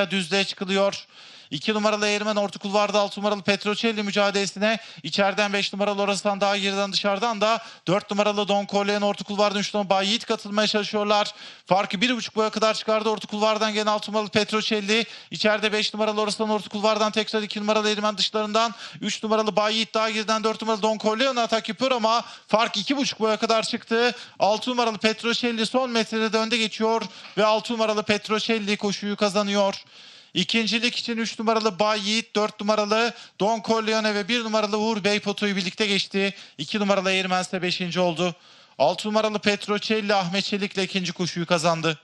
sırasıyla düzlüğe çıkılıyor. 2 numaralı Eğirmen orta kulvarda 6 numaralı Petrocelli mücadelesine içeriden 5 numaralı orasından daha geriden dışarıdan da 4 numaralı Don Corleone orta kulvarda 3 numaralı Bay Yiğit katılmaya çalışıyorlar. Farkı 1.5 boya kadar çıkardı orta kulvardan gelen 6 numaralı Petrocelli. içeride 5 numaralı orasından orta kulvardan tekrar 2 numaralı Eğirmen dışlarından 3 numaralı Bay Yiğit daha geriden 4 numaralı Don Corleone atak yapıyor ama fark 2.5 boya kadar çıktı. 6 numaralı Petrocelli son metrede önde geçiyor ve 6 numaralı Petrocelli koşuyu kazanıyor. İkincilik için 3 numaralı Bay Yiğit, 4 numaralı Don Corleone ve 1 numaralı Uğur Bey potoyu birlikte geçti. 2 numaralı Eğirmen ise 5. oldu. 6 numaralı Petrocelli Ahmet Çelik'le ikinci koşuyu kazandı.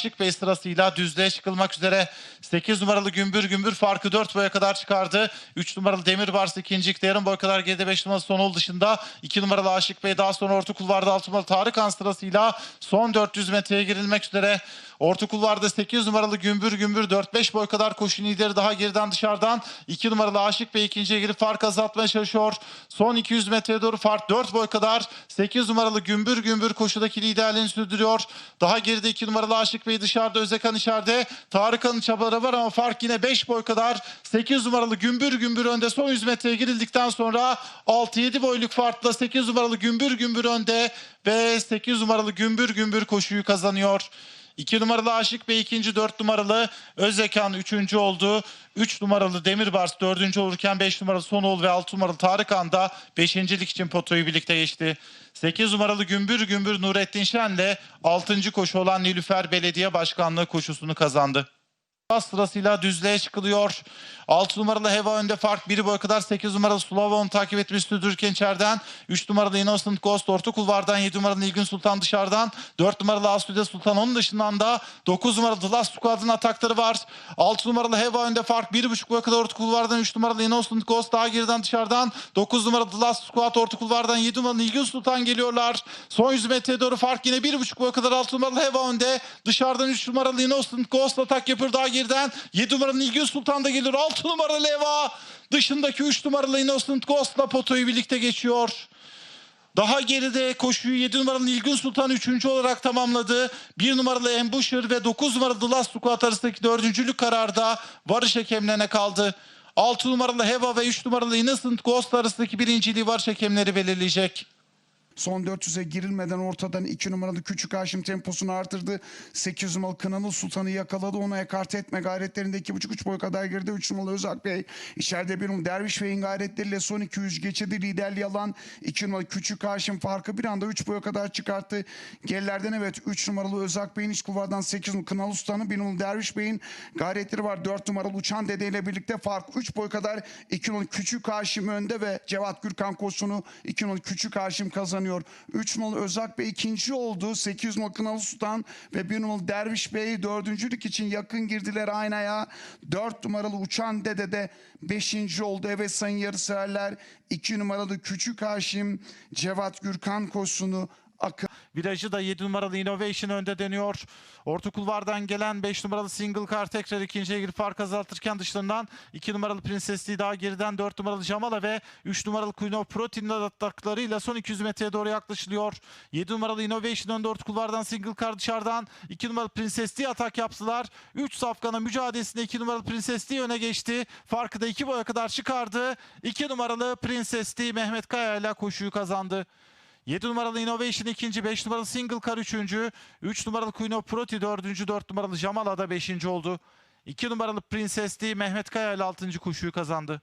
Şık Bey sırasıyla düzlüğe çıkılmak üzere 8 numaralı Gümbür Gümbür farkı 4 boya kadar çıkardı. 3 numaralı Demir Bars ikincilikte yarım boy kadar geride 5 numaralı Sonol dışında 2 numaralı Aşık Bey daha sonra orta kulvarda 6 numaralı Tarık Han sırasıyla son 400 metreye girilmek üzere. Orta kulvarda 8 numaralı Gümbür Gümbür 4-5 boy kadar koşu lideri daha geriden dışarıdan 2 numaralı Aşık Bey ikinciye girip fark azaltmaya çalışıyor. Son 200 metreye doğru fark 4 boy kadar 8 numaralı Gümbür Gümbür koşudaki liderliğini sürdürüyor. Daha geride 2 numaralı Aşık Bey dışarıda Özekan içeride. Tarıkan'ın çabaları var ama fark yine 5 boy kadar. 8 numaralı Gümbür Gümbür önde son 100 metreye girildikten sonra 6-7 boyluk farkla 8 numaralı Gümbür Gümbür önde ve 8 numaralı Gümbür Gümbür koşuyu kazanıyor. 2 numaralı Aşık Bey ikinci, 4 numaralı Özekan üçüncü oldu. 3 numaralı Demirbars dördüncü olurken 5 numaralı Sonol ve 6 numaralı Tarıkan da beşincilik için potoyu birlikte geçti. 8 numaralı Gümbür Gümbür Nurettin Şen'le 6. koşu olan Nilüfer Belediye Başkanlığı koşusunu kazandı. Pas sırasıyla düzlüğe çıkılıyor. 6 numaralı Heva önde fark 1 boy kadar 8 numaralı Slavon takip etmiş sürdürürken içeriden 3 numaralı Innocent Ghost orta kulvardan 7 numaralı İlgün Sultan dışarıdan 4 numaralı Asude Sultan onun dışından da 9 numaralı The Last Squad'ın atakları var. 6 numaralı Heva önde fark 1.5 boy kadar orta kulvardan 3 numaralı Innocent Ghost daha geriden dışarıdan 9 numaralı The Last Squad orta kulvardan 7 numaralı İlgün Sultan geliyorlar. Son 100 metreye doğru fark yine 1.5 boy kadar 6 numaralı Heva önde. Dışarıdan 3 numaralı Innocent Ghost atak yapıyor daha geriden. 7 numaralı İlgün Sultan da geliyor. 6 numaralı Heva dışındaki 3 numaralı Innocent Ghost'la potoyu birlikte geçiyor. Daha geride koşuyu 7 numaralı İlgün Sultan 3. olarak tamamladı. 1 numaralı Ambusher ve 9 numaralı The Last Squad arasındaki dördüncülük kararda varış hakemlerine kaldı. 6 numaralı Heva ve 3 numaralı Innocent Ghost arasındaki birinciliği varış hakemleri belirleyecek. Son 400'e girilmeden ortadan 2 numaralı Küçük Haşim temposunu artırdı. 8 numaralı Kınalı Sultan'ı yakaladı. Ona ekart etme gayretlerinde 2,5-3 boy kadar geride. 3 numaralı Özak Bey içeride bir numaralı Derviş Bey'in gayretleriyle son 200 geçirdi. Liderliği alan 2 numaralı Küçük Haşim farkı bir anda 3 boya kadar çıkarttı. Gerilerden evet 3 numaralı Özak Bey'in iç kulvardan 8 numaralı Kınalı Sultan'ı 1 numaralı Derviş Bey'in gayretleri var. 4 numaralı Uçan Dede ile birlikte fark 3 boy kadar 2 numaralı Küçük Haşim önde ve Cevat Gürkan koşusunu 2 numaralı Küçük Haşim kazanıyor. 3 numaralı Özak Bey ikinci oldu. 8 numaralı Kınalı Sultan ve 1 numaralı Derviş Bey dördüncülük için yakın girdiler aynaya. 4 numaralı Uçan Dede de 5. oldu. Evet sayın yarışseverler 2 numaralı Küçük Haşim Cevat Gürkan koşusunu akın Virajı da 7 numaralı Innovation önde dönüyor. Orta kulvardan gelen 5 numaralı Single Car tekrar ikinciye girip fark azaltırken dışlarından 2 numaralı Princess'liği daha geriden 4 numaralı Jamala ve 3 numaralı Queen of Protein'in ataklarıyla son 200 metreye doğru yaklaşılıyor. 7 numaralı Innovation önde orta kulvardan Single Car dışarıdan 2 numaralı Princess'liği atak yaptılar. 3 safkanın mücadelesinde 2 numaralı Princess'liği öne geçti. Farkı da 2 boya kadar çıkardı. 2 numaralı Princess'liği Mehmet Kaya ile koşuyu kazandı. 7 numaralı Innovation ikinci, 5 numaralı Single Car üçüncü, 3 numaralı Queen of Proti dördüncü, 4 numaralı Jamala da beşinci oldu. 2 numaralı Princess D Mehmet Kaya ile altıncı koşuyu kazandı.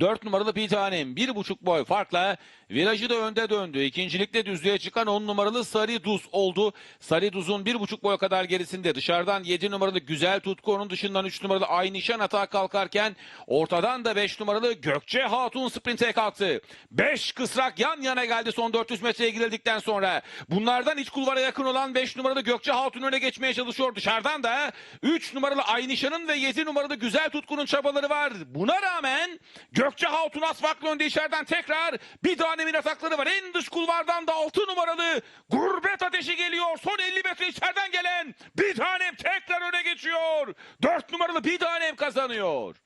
4 numaralı bir tanem. Bir buçuk boy farkla virajı da önde döndü. İkincilikte düzlüğe çıkan 10 numaralı Sarı Duz oldu. Sarı Duz'un bir buçuk boy kadar gerisinde. Dışarıdan 7 numaralı Güzel Tutku onun dışından 3 numaralı Ay Nişan atağa kalkarken ortadan da 5 numaralı Gökçe Hatun sprinte kalktı. 5 kısrak yan yana geldi son 400 metreye girildikten sonra. Bunlardan iç kulvara yakın olan 5 numaralı Gökçe Hatun öne geçmeye çalışıyor. Dışarıdan da 3 numaralı Ay Nişan'ın ve 7 numaralı Güzel Tutku'nun çabaları var. Buna rağmen Gökçe Hatun Asfaklı önde içeriden tekrar bir tanemin atakları var. En dış kulvardan da 6 numaralı Gurbet Ateşi geliyor. Son 50 metre içeriden gelen bir tanem tekrar öne geçiyor. 4 numaralı bir tanem kazanıyor.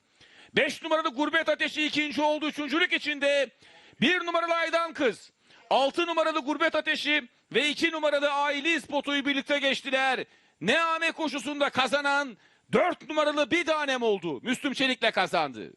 5 numaralı Gurbet Ateşi ikinci oldu. Üçüncülük içinde 1 numaralı Aydan Kız. 6 numaralı Gurbet Ateşi ve 2 numaralı Aile Spotu'yu birlikte geçtiler. Neame koşusunda kazanan 4 numaralı bir tanem oldu. Müslüm Çelik'le kazandı.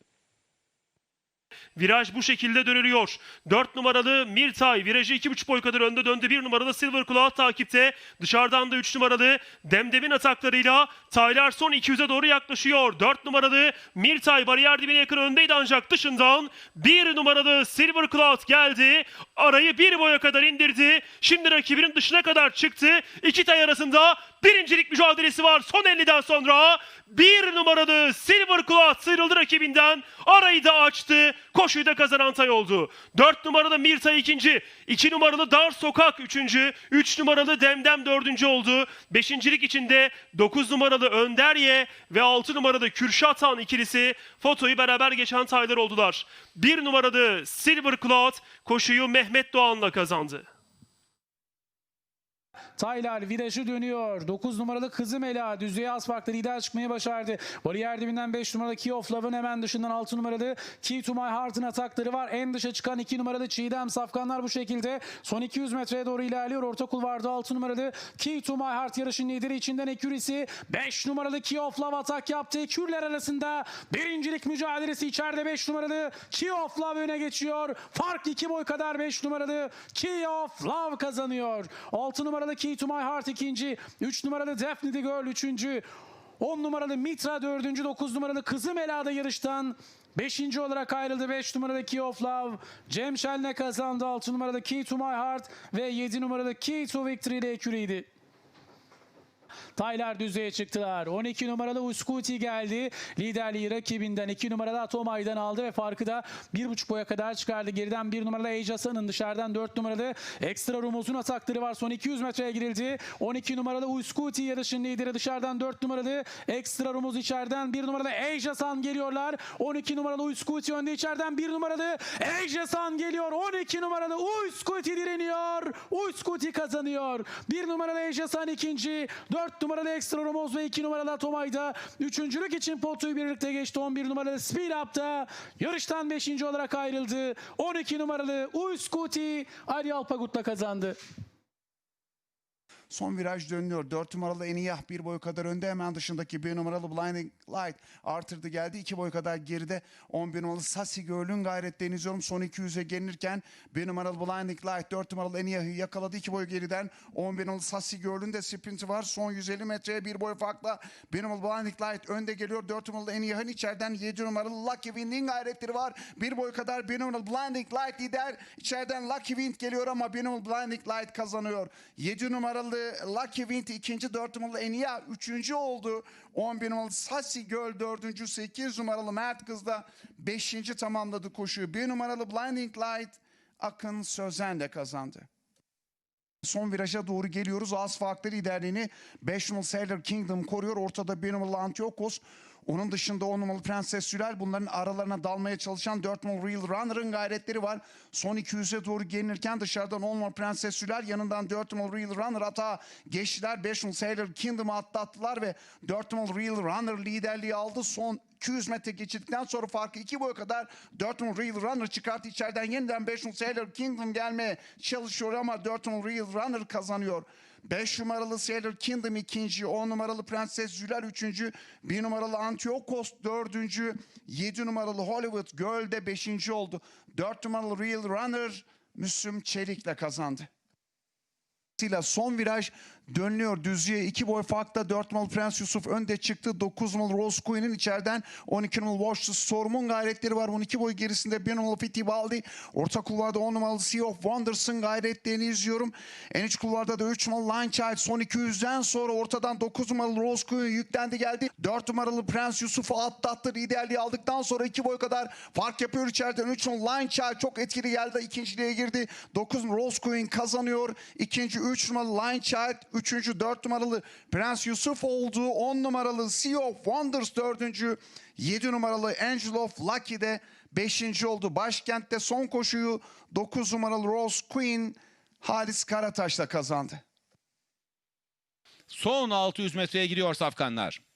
Viraj bu şekilde dönülüyor. 4 numaralı Mirtay virajı 2,5 boy kadar önde döndü. 1 numaralı Silver Cloud takipte. Dışarıdan da 3 numaralı Demdem'in ataklarıyla Tyler son 200'e doğru yaklaşıyor. 4 numaralı Mirtay bariyer dibine yakın öndeydi ancak dışından 1 numaralı Silver Cloud geldi. Arayı bir boya kadar indirdi. Şimdi rakibinin dışına kadar çıktı. İki tay arasında birincilik mücadelesi var. Son 50'den sonra bir numaralı Silver Cloud sıyrıldı rakibinden. Arayı da açtı. Koşuyu da kazanan tay oldu. 4 numaralı Mirtay ikinci. 2 numaralı Dar Sokak üçüncü. 3 numaralı Demdem dördüncü oldu. Beşincilik içinde 9 numaralı Önderye ve 6 numaralı Kürşat Han ikilisi fotoyu beraber geçen taylar oldular. 1 numaralı Silver Cloud koşuyu Mehmet Doğan'la kazandı. Taylar virajı dönüyor. 9 numaralı Kızım Ela düzlüğe az farklı lider çıkmayı başardı. Bariyer dibinden 5 numaralı Key of Love'ın hemen dışından 6 numaralı Key to My Heart'ın atakları var. En dışa çıkan 2 numaralı Çiğdem Safkanlar bu şekilde. Son 200 metreye doğru ilerliyor. Orta kulvarda 6 numaralı Key to My Heart yarışın lideri içinden Ekürisi. 5 numaralı Key of Love atak yaptı. Ekürler arasında birincilik mücadelesi içeride 5 numaralı Key of Love öne geçiyor. Fark 2 boy kadar 5 numaralı Key of Love kazanıyor. 6 numaralı Key to My Heart ikinci. 3 numaralı Daphne the Girl üçüncü. 10 numaralı Mitra dördüncü. 9 numaralı Kızım Ela'da yarıştan 5. olarak ayrıldı 5 numaralı Key of Love. Cem Şen'le kazandı 6 numaralı Key to My Heart ve 7 numaralı Key to Victory ile eküriydi. Taylar düzlüğe çıktılar. 12 numaralı Uskuti geldi. Liderliği rakibinden 2 numaralı Atomay'dan aldı ve farkı da 1.5 boya kadar çıkardı. Geriden 1 numaralı Ejasa'nın dışarıdan 4 numaralı Ekstra Rumuz'un atakları var. Son 200 metreye girildi. 12 numaralı Uskuti yarışın lideri dışarıdan 4 numaralı Ekstra Rumuz içeriden 1 numaralı Ejasan geliyorlar. 12 numaralı Uskuti önde içeriden 1 numaralı Ejasan geliyor. 12 numaralı Uskuti direniyor. Uskuti kazanıyor. 1 numaralı Ejasan ikinci. 4 numaralı Ekstra Rumuz ve 2 numaralı Atomay'da. Üçüncülük için potuyu birlikte geçti. 11 numaralı Speed Up'ta yarıştan 5. olarak ayrıldı. 12 numaralı Uskuti Ali Alpagut'la kazandı. Son viraj dönüyor. 4 numaralı Eniyah bir boy kadar önde. Hemen dışındaki 1 numaralı Blinding Light artırdı geldi. 2 boy kadar geride. 11 numaralı Sasi Göl'ün gayretlerini izliyorum. Son 200'e gelinirken 1 numaralı Blinding Light 4 numaralı Eniyah'ı yakaladı. 2 boy geriden. 11 numaralı Sasi Göl'ün de sprinti var. Son 150 metreye bir boy farkla. 1 numaralı Blinding Light önde geliyor. 4 numaralı Eniyah'ın içeriden 7 numaralı Lucky Wind'in gayretleri var. Bir boy kadar 1 numaralı Blinding Light lider. İçeriden Lucky Wind geliyor ama 1 numaralı Blinding Light kazanıyor. 7 numaralı Lucky Wind ikinci, 4 numaralı Enia üçüncü oldu. 11 numaralı Sassi Göl dördüncü, 8 numaralı Mert Kız da beşinci tamamladı koşuyu. 1 numaralı Blinding Light Akın Sözen de kazandı. Son viraja doğru geliyoruz. Az farklı liderliğini 5 numaralı Sailor Kingdom koruyor. Ortada 1 numaralı Antiochos. Onun dışında 10 numaralı Prenses Sürel. Bunların aralarına dalmaya çalışan 4 numaralı Real Runner'ın gayretleri var. Son 200'e doğru gelinirken dışarıdan 10 numaralı Prenses Sürel. Yanından 4 numaralı Real Runner hata geçtiler. 5 numaralı Sailor Kingdom'ı atlattılar ve 4 numaralı Real Runner liderliği aldı. Son 200 metre geçirdikten sonra farkı 2 boy kadar 4 numaralı Real Runner çıkarttı. İçeriden yeniden 5 numaralı Sailor Kingdom gelmeye çalışıyor ama 4 numaralı Real Runner kazanıyor. 5 numaralı Sailor Kingdom ikinci, 10 numaralı Prenses Zülal üçüncü, 1 numaralı Antiochos dördüncü, 7 numaralı Hollywood Girl de beşinci oldu. 4 numaralı Real Runner Müslüm Çelik'le kazandı. Son viraj dönülüyor düzlüğe. iki boy farkla 4 numaralı Prens Yusuf önde çıktı. 9 numaralı Rose Queen'in içeriden 12 numaralı Watch Storm'un gayretleri var. 12 boy gerisinde 1 numaralı Fittibaldi. Orta kulvarda 10 numaralı Sea of Wonders'ın gayretlerini izliyorum. En iç kulvarda da 3 numaralı Line Child. Son 200'den sonra ortadan 9 numaralı Rose Queen yüklendi geldi. 4 numaralı Prens Yusuf'u atlattı. Liderliği aldıktan sonra 2 boy kadar fark yapıyor içeriden. 3 numaralı Line Child çok etkili geldi. İkinciliğe girdi. 9 numaralı Rose Queen kazanıyor. İkinci 3 numaralı Line Child. Üçüncü 4 numaralı Prens Yusuf oldu. 10 numaralı Sea of Wonders dördüncü. 7 numaralı Angel of Lucky de 5. oldu. Başkentte son koşuyu 9 numaralı Rose Queen Halis Karataş'la kazandı. Son 600 metreye giriyor safkanlar.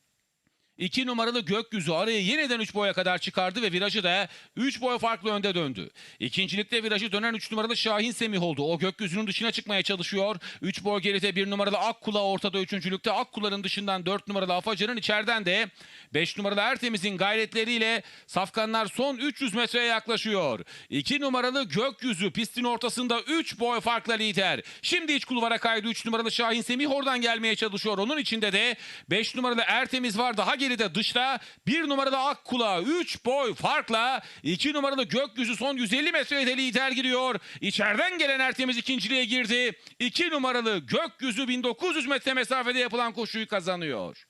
2 numaralı Gökyüzü arayı yeniden 3 boya kadar çıkardı ve virajı da 3 boy farklı önde döndü. İkincilikte virajı dönen 3 numaralı Şahin Semih oldu. O gökyüzünün dışına çıkmaya çalışıyor. 3 boy geride 1 numaralı Akkula ortada 3. Akkula'nın dışından 4 numaralı Afacan'ın içeriden de 5 numaralı Ertemiz'in gayretleriyle Safkanlar son 300 metreye yaklaşıyor. 2 numaralı Gökyüzü pistin ortasında 3 boy farkla lider. Şimdi iç kulvara kaydı 3 numaralı Şahin Semih oradan gelmeye çalışıyor. Onun içinde de 5 numaralı Ertemiz var. Daha geride dışta 1 numaralı Akkula 3 boy farkla 2 numaralı Gökyüzü son 150 metrede lider giriyor. İçeriden gelen Ertemiz ikinciliğe girdi. 2 numaralı Gökyüzü 1900 metre mesafede yapılan koşuyu kazanıyor.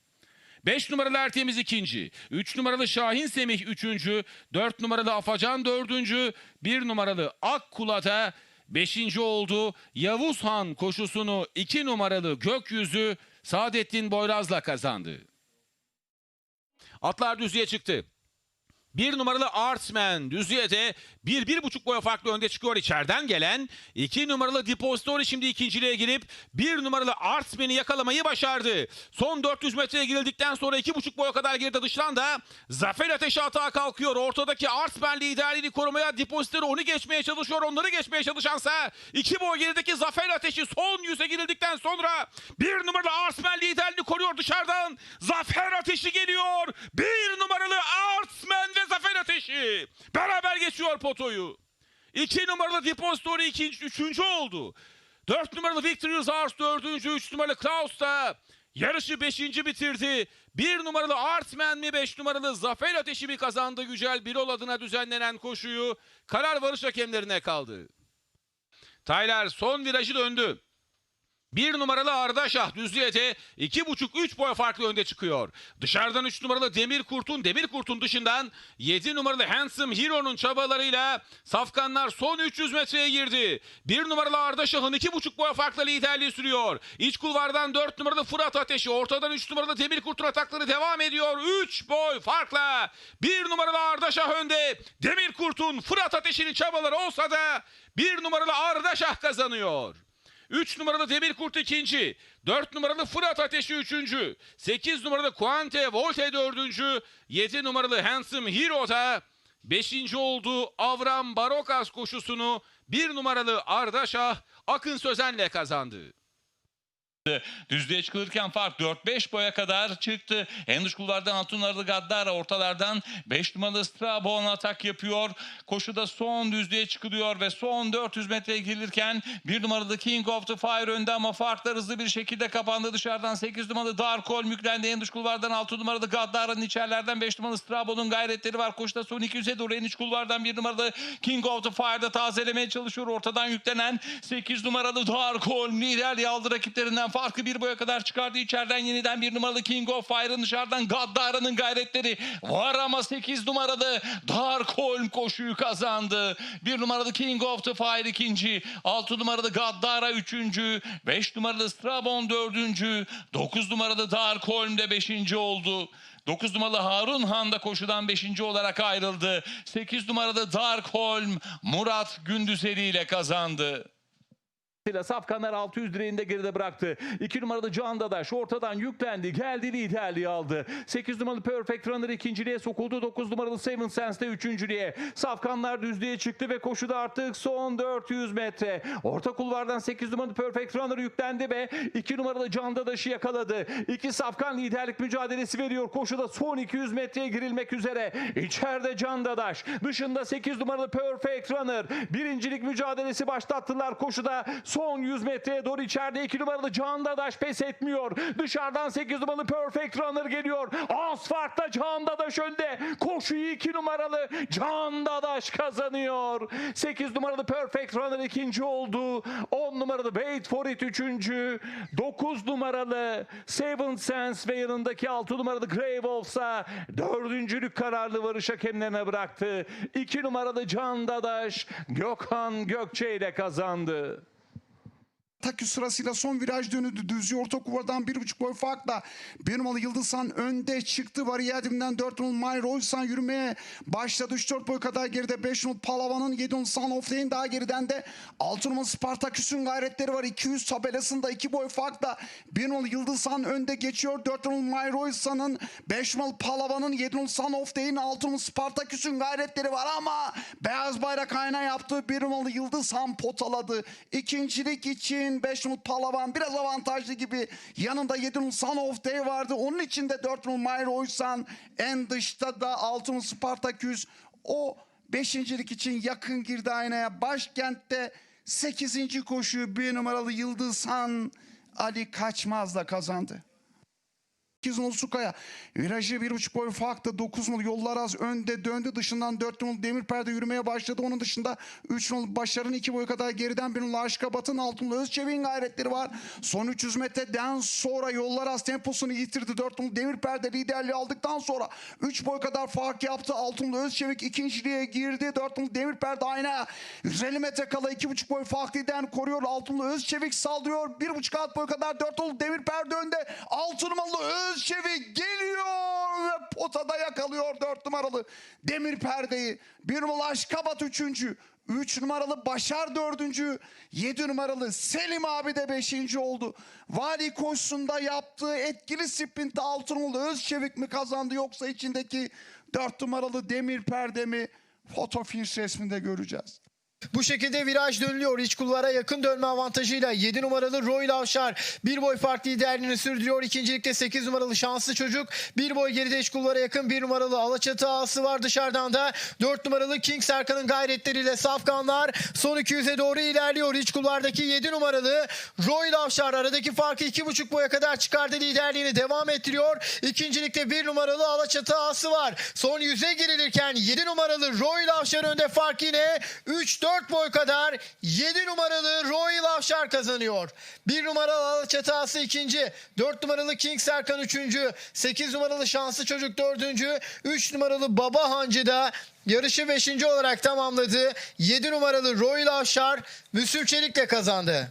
5 numaralı Ertemiz ikinci. 3 numaralı Şahin Semih üçüncü. 4 numaralı Afacan dördüncü. 1 numaralı Akkula da beşinci oldu. Yavuz Han koşusunu 2 numaralı Gökyüzü Saadettin Boyraz'la kazandı. Atlar düzlüğe çıktı. Bir numaralı Artsman düzlüğe de bir, bir buçuk boya farklı önde çıkıyor içeriden gelen. iki numaralı Depostori şimdi ikinciliğe girip bir numaralı Artsman'i yakalamayı başardı. Son 400 metreye girildikten sonra iki buçuk boya kadar geride dıştan da Zafer Ateşi atağa kalkıyor. Ortadaki Artsman liderliğini korumaya Depostori onu geçmeye çalışıyor. Onları geçmeye çalışansa iki boy gerideki Zafer Ateşi son yüze girildikten sonra bir numaralı Artsman liderliğini koruyor dışarıdan. Zafer Ateşi geliyor. Bir numaralı Artsman ve Zafer Ateşi beraber geçiyor potoyu. İki numaralı Depostori ikinci, üçüncü oldu. Dört numaralı Victorious Ars dördüncü, üç numaralı Klaus da yarışı beşinci bitirdi. Bir numaralı Artman mi, beş numaralı Zafer Ateşi mi kazandı Yücel Birol adına düzenlenen koşuyu? Karar varış hakemlerine kaldı. Taylar son virajı döndü. Bir numaralı Ardaşah düzlüğe iki buçuk üç boy farklı önde çıkıyor. Dışarıdan üç numaralı Demir Kurt'un Demir Kurt'un dışından yedi numaralı Handsome Hero'nun çabalarıyla Safkanlar son 300 metreye girdi. Bir numaralı Ardaşah'ın iki buçuk boy farklı liderliği sürüyor. İç kulvardan dört numaralı Fırat Ateşi ortadan üç numaralı Demir Kurt'un atakları devam ediyor. Üç boy farkla bir numaralı Ardaşah önde. Demir Kurt'un Fırat Ateşi'nin çabaları olsa da bir numaralı Ardaşah kazanıyor. 3 numaralı Demir Kurt ikinci. 4 numaralı Fırat Ateşi üçüncü. 8 numaralı Quante Volte dördüncü. 7 numaralı Handsome Hero da 5. oldu. Avram Barokas koşusunu 1 numaralı Ardaşah Akın Sözen'le kazandı. Düzlüğe çıkılırken fark 4-5 boya kadar çıktı. En dış kulvardan altı numaralı Gaddara ortalardan 5 numaralı Strabon atak yapıyor. Koşuda son düzlüğe çıkılıyor ve son 400 metreye girilirken bir numaralı King of the Fire önde ama farklar hızlı bir şekilde kapandı. Dışarıdan 8 numaralı Dark Hole yüklendi. En dış kulvardan 6 numaralı Gaddara'nın içerilerden 5 numaralı Strabon'un gayretleri var. Koşuda son 200'e doğru en iç kulvardan bir numaralı King of the Fire'da tazelemeye çalışıyor. Ortadan yüklenen 8 numaralı Dark Hole liderliği aldı rakiplerinden farkı bir boya kadar çıkardı. İçeriden yeniden bir numaralı King of Fire'ın dışarıdan Gaddara'nın gayretleri var ama 8 numaralı Dark Hole koşuyu kazandı. Bir numaralı King of the Fire ikinci. 6 numaralı Gaddara üçüncü. 5 numaralı Strabon dördüncü. 9 numaralı Dark Hole de beşinci oldu. 9 numaralı Harun Han da koşudan 5. olarak ayrıldı. 8 numaralı Dark Holm Murat Gündüzeli ile kazandı. İle Safkanlar 600 direğinde geride bıraktı. 2 numaralı Can Dadaş ortadan yüklendi. Geldi liderliği aldı. 8 numaralı Perfect Runner ikinciliğe sokuldu. 9 numaralı Seven Sense de üçüncülüğe. Safkanlar düzlüğe çıktı ve koşuda artık son 400 metre. Orta kulvardan 8 numaralı Perfect Runner yüklendi ve 2 numaralı Can Dadaş'ı yakaladı. İki Safkan liderlik mücadelesi veriyor. Koşuda son 200 metreye girilmek üzere. İçeride Can Dadaş. Dışında 8 numaralı Perfect Runner. Birincilik mücadelesi başlattılar koşuda. Son 100 metreye doğru içeride 2 numaralı Can Dadaş pes etmiyor. Dışarıdan 8 numaralı Perfect Runner geliyor. Az Can Dadaş önde. Koşuyu 2 numaralı Can Dadaş kazanıyor. 8 numaralı Perfect Runner ikinci oldu. 10 numaralı Wait for it üçüncü. 9 numaralı Seven Sense ve yanındaki 6 numaralı Grey Wolf'sa dördüncülük kararlı varış hakemlerine bıraktı. 2 numaralı Can Dadaş Gökhan Gökçe ile kazandı. Takü sırasıyla son viraj dönüldü. Düzlüğü orta kuvardan bir buçuk boy farkla. Bir numaralı Yıldızhan önde çıktı. Variyadimden 4 numaralı May Roysan yürümeye başladı. 3-4 boy kadar geride 5 numaralı Palavan'ın 7 numaralı Sun of Lane daha geriden de 6 numaralı Spartaküs'ün gayretleri var. 200 tabelasında 2 boy farkla. 1 numaralı Yıldızhan önde geçiyor. 4 numaralı May Roysan'ın 5 numaralı Palavan'ın 7 numaralı Sun of Lane'in 6 numaralı Spartaküs'ün gayretleri var ama beyaz bayrak ayna yaptı. 1 numaralı Yıldızhan potaladı. İkincilik için 5 numaralı Palavan biraz avantajlı gibi. Yanında 7 numaralı Son of Day vardı. Onun içinde 4 numaralı Mayer Oysan. En dışta da 6 numaralı Spartaküs. O beşincilik için yakın girdi aynaya. Başkentte 8. koşuyu 1 numaralı Yıldızhan Ali Kaçmaz'la kazandı. 8 numaralı Sukaya. Virajı bir buçuk boy farklı. 9 numaralı Yollar Az önde döndü. Dışından 4 numaralı Demir Perde yürümeye başladı. Onun dışında 3 numaralı Başar'ın 2 boy kadar geriden bir numaralı Aşkabat'ın 6 numaralı Özçevik'in gayretleri var. Son 300 metreden sonra Yollar Az temposunu yitirdi. 4 numaralı Demir Perde liderliği aldıktan sonra 3 boy kadar fark yaptı. 6 numaralı Özçevik ikinciliğe girdi. 4 numaralı Demir Perde aynaya 150 metre kala 2,5 boy fark lideren koruyor. 6 numaralı Özçevik saldırıyor. 1,5 alt boy kadar 4 numaralı Demir Perde önde. 6 numaralı Özçevik geliyor ve potada yakalıyor 4 numaralı Demir Perde'yi. 1 numaralı Aşkabat 3. 3 numaralı Başar 4. 7 numaralı Selim abi de 5. oldu. Vali koşusunda yaptığı etkili sprintte 6 numaralı Özçevik mi kazandı yoksa içindeki 4 numaralı Demir Perde mi? Foto finish resminde göreceğiz. Bu şekilde viraj dönülüyor. İç kulvara yakın dönme avantajıyla 7 numaralı Roy Lavşar bir boy fark liderliğini sürdürüyor. İkincilikte 8 numaralı Şanslı Çocuk bir boy geride iç kulvara yakın 1 numaralı Alaçatı ağası var dışarıdan da 4 numaralı King Serkan'ın gayretleriyle Safkanlar son 200'e doğru ilerliyor. İç kulvardaki 7 numaralı Roy Lavşar aradaki farkı 2,5 boya kadar çıkardı liderliğini devam ettiriyor. İkincilikte 1 numaralı Alaçatı ağası var. Son 100'e girilirken 7 numaralı Roy Lavşar önde fark yine 3-4 boy kadar 7 numaralı Roy Lavşar kazanıyor. 1 numaralı Alaçatı ağası ikinci. 4 numaralı King Serkan üçüncü. 8 numaralı Şanslı Çocuk dördüncü. 3 numaralı Baba Hancı da yarışı 5. olarak tamamladı. 7 numaralı Roy Lavşar Müslüm Çelik'le kazandı.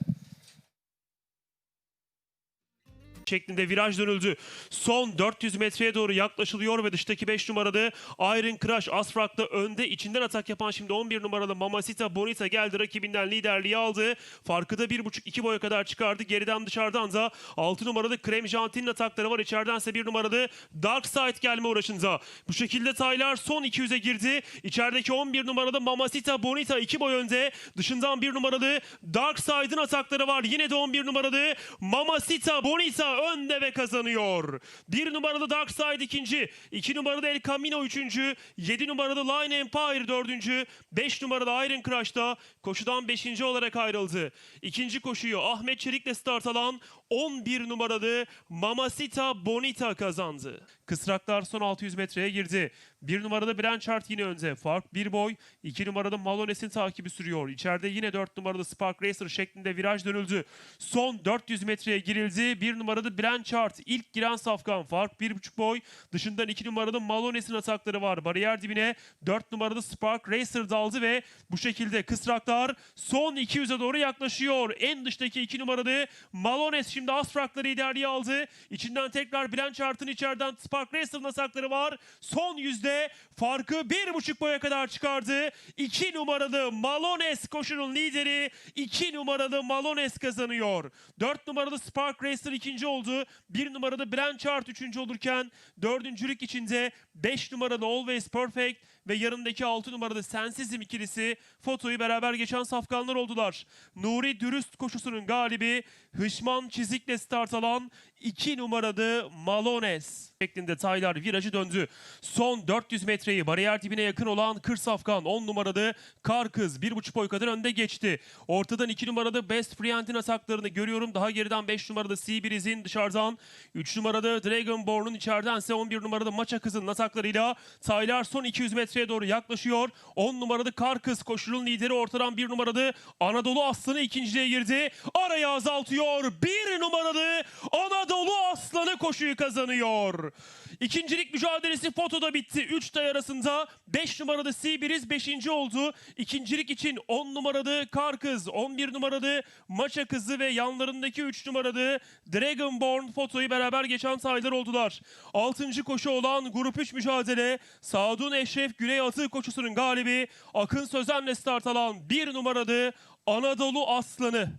Şeklinde viraj dönüldü. Son 400 metreye doğru yaklaşılıyor ve dıştaki 5 numaralı Iron Crush Asfrak'ta önde içinden atak yapan şimdi 11 numaralı Mamacita Bonita geldi rakibinden liderliği aldı. Farkı da 1.5-2 boya kadar çıkardı. Geriden dışarıdan da 6 numaralı Krem Jantin'in atakları var. İçeridense 1 numaralı Dark Side gelme uğraşında. Bu şekilde Taylar son 200'e girdi. İçerideki 11 numaralı Mamacita Bonita 2 boy önde. Dışından 1 numaralı Dark Side'ın atakları var. Yine de 11 numaralı Mamacita Bonita önde ve kazanıyor. 1 numaralı Dark Side ikinci. 2 numaralı El Camino üçüncü. 7 numaralı Line Empire dördüncü. 5 numaralı Iron Crush'ta koşudan 5. olarak ayrıldı. İkinci koşuyu Ahmet Çelik'le start alan 11 numaralı Mamacita Bonita kazandı. Kısraklar son 600 metreye girdi. 1 numaralı Blanchard yine önde. Fark 1 boy. 2 numaralı Malones'in takibi sürüyor. İçeride yine 4 numaralı Spark Racer şeklinde viraj dönüldü. Son 400 metreye girildi. 1 numaralı Blanchard ilk giren safkan. Fark 1,5 boy. Dışından 2 numaralı Malones'in atakları var. Bariyer dibine 4 numaralı Spark Racer daldı ve bu şekilde kısraklar son 200'e doğru yaklaşıyor. En dıştaki 2 numaralı Malones şimdi Asfrak'la liderliği aldı. İçinden tekrar Blanchard'ın içeriden Spark Racer'ın atakları var. Son yüzde farkı 1,5 boya kadar çıkardı. 2 numaralı Malones koşunun lideri. 2 numaralı Malones kazanıyor. 4 numaralı Spark Racer ikinci oldu. 1 numaralı Blanchard üçüncü olurken dördüncülük içinde 5 numaralı Always Perfect ve yanındaki 6 numaralı Sensizm ikilisi fotoyu beraber geçen safkanlar oldular. Nuri Dürüst koşusunun galibi Hışman Çizik'le start alan 2 numaralı Malones şeklinde Taylar virajı döndü. Son 400 metreyi bariyer dibine yakın olan Kır Safkan 10 numaralı Kar Kız 1,5 boy kadar önde geçti. Ortadan 2 numaralı Best Friend'in ataklarını görüyorum. Daha geriden 5 numaralı Seabreeze'in dışarıdan 3 numaralı Dragonborn'un içeridense 11 numaralı Maça Kız'ın ataklarıyla Taylar son 200 metreye doğru yaklaşıyor. 10 numaralı Kar Kız koşunun lideri ortadan 1 numaralı Anadolu Aslanı ikinciliğe girdi. Arayı azaltıyor. 1 numaralı Anadolu Aslanı koşuyu kazanıyor. İkincilik mücadelesi fotoda bitti. 3 tay arasında 5 numaralı Sibiriz 5. oldu. İkincilik için 10 numaralı Kar Kız, 11 numaralı Maça Kızı ve yanlarındaki 3 numaralı Dragonborn fotoyu beraber geçen taylar oldular. 6. koşu olan Grup 3 mücadele Sadun Eşref Güney Atı koşusunun galibi Akın Sözen'le start alan 1 numaralı Anadolu Aslanı.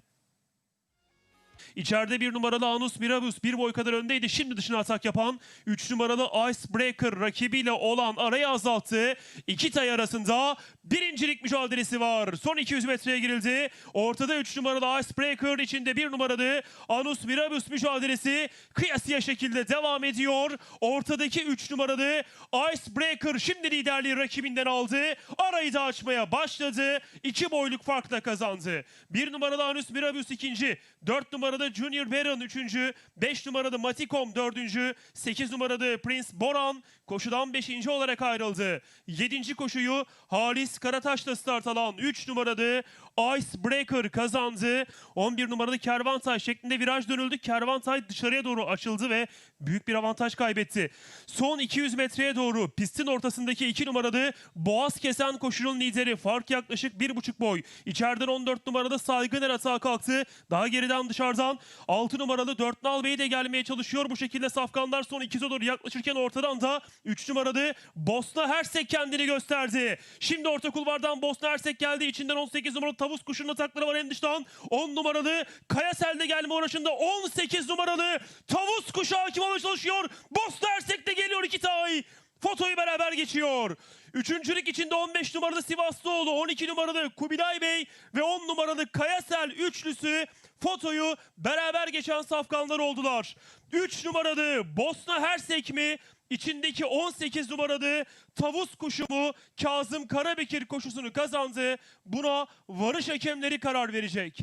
İçeride bir numaralı Anus Mirabus bir boy kadar öndeydi. Şimdi dışına atak yapan 3 numaralı Icebreaker rakibiyle olan arayı azalttı. İki tay arasında birincilik mücadelesi var. Son 200 metreye girildi. Ortada 3 numaralı Icebreaker içinde bir numaralı Anus Mirabus mücadelesi kıyasıya şekilde devam ediyor. Ortadaki 3 numaralı Icebreaker şimdi liderliği rakibinden aldı. Arayı da açmaya başladı. 2 boyluk farkla kazandı. 1 numaralı Anus Mirabus ikinci. 4 numaralı Junior Baron üçüncü. 5 numaralı Matikom dördüncü. 8 numaralı Prince Boran koşudan 5. olarak ayrıldı. 7. koşuyu Halis Karataş'la start alan 3 numaralı Icebreaker kazandı. 11 numaralı Kervantay şeklinde viraj dönüldü. Kervantay dışarıya doğru açıldı ve büyük bir avantaj kaybetti. Son 200 metreye doğru pistin ortasındaki 2 numaralı Boğaz kesen koşunun lideri. Fark yaklaşık 1,5 boy. İçeriden 14 numaralı Saygıner atağa kalktı. Daha geriden dışarıdan 6 numaralı 4 Nal Bey de gelmeye çalışıyor. Bu şekilde safkanlar son 200'e doğru yaklaşırken ortadan da 3 numaralı Bosna Hersek kendini gösterdi. Şimdi orta kulvardan Bosna Hersek geldi. İçinden 18 numaralı Tavus Kuşu'nun atakları var en dıştan. 10 numaralı Kayasel de gelme uğraşında. 18 numaralı Tavus Kuşu hakim olmaya çalışıyor. Bosna Hersek de geliyor iki tay. Fotoyu beraber geçiyor. Üçüncülük içinde 15 numaralı Sivaslıoğlu, 12 numaralı Kubilay Bey ve 10 numaralı Kayasel üçlüsü fotoyu beraber geçen safkanlar oldular. 3 numaralı Bosna Hersek mi? İçindeki 18 numaralı tavus kuşu mu Kazım Karabekir koşusunu kazandı. Buna varış hakemleri karar verecek.